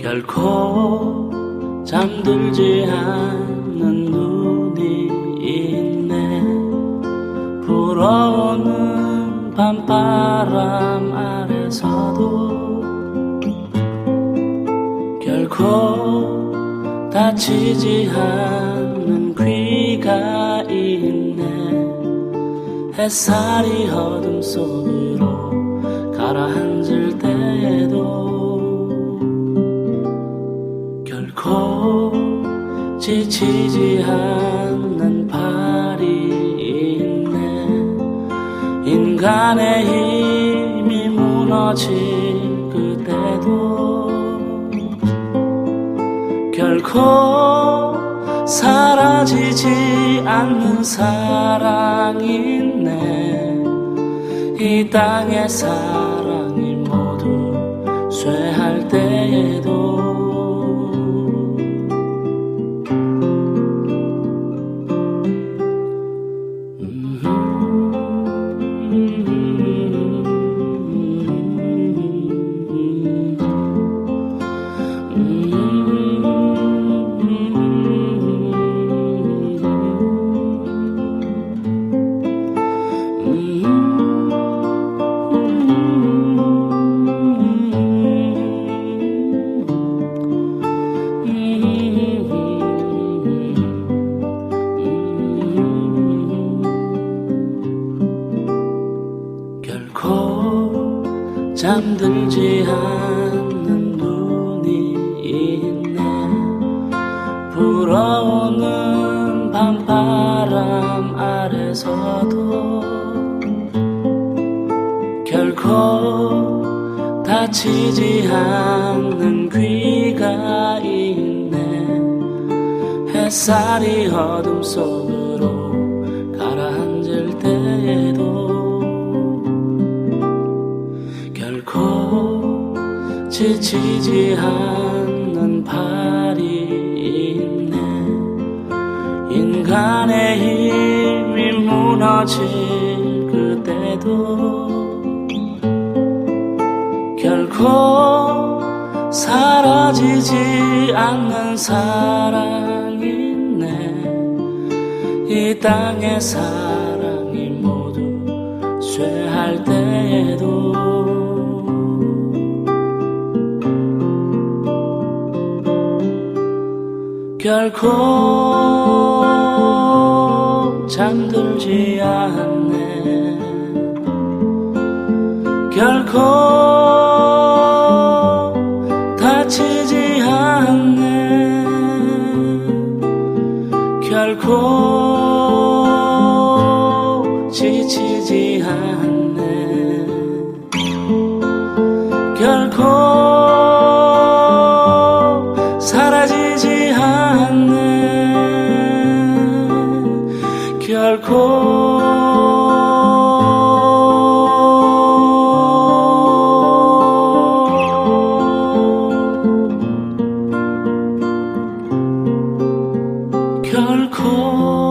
결코 잠들지 않는 눈이 있네. 불어오는 밤바람 아래서도 결코 다치지 않는 귀가 있네. 햇살이 어둠 속으로 가라앉을 때에도 지치지 않는 발이 있네. 인간의 힘이 무너질 그때도 결코 사라지지 않는 사랑이 있네. 이 땅의 사랑이 모두 쇠할 때 잠들지 않는 눈이 있네. 불어오는 밤바람 아래서도 결코 다치지 않는 귀가 있네. 햇살이 어둠 속으 지치지 않는 발이 있네. 인간의 힘이 무너질 그때도 결코 사라지지 않는 사랑이 있네. 이 땅의 사랑이 모두 쇠할 때에도 결코 잠들지 않네. 결코 다치지 않네. 결코 지치지 않네 空。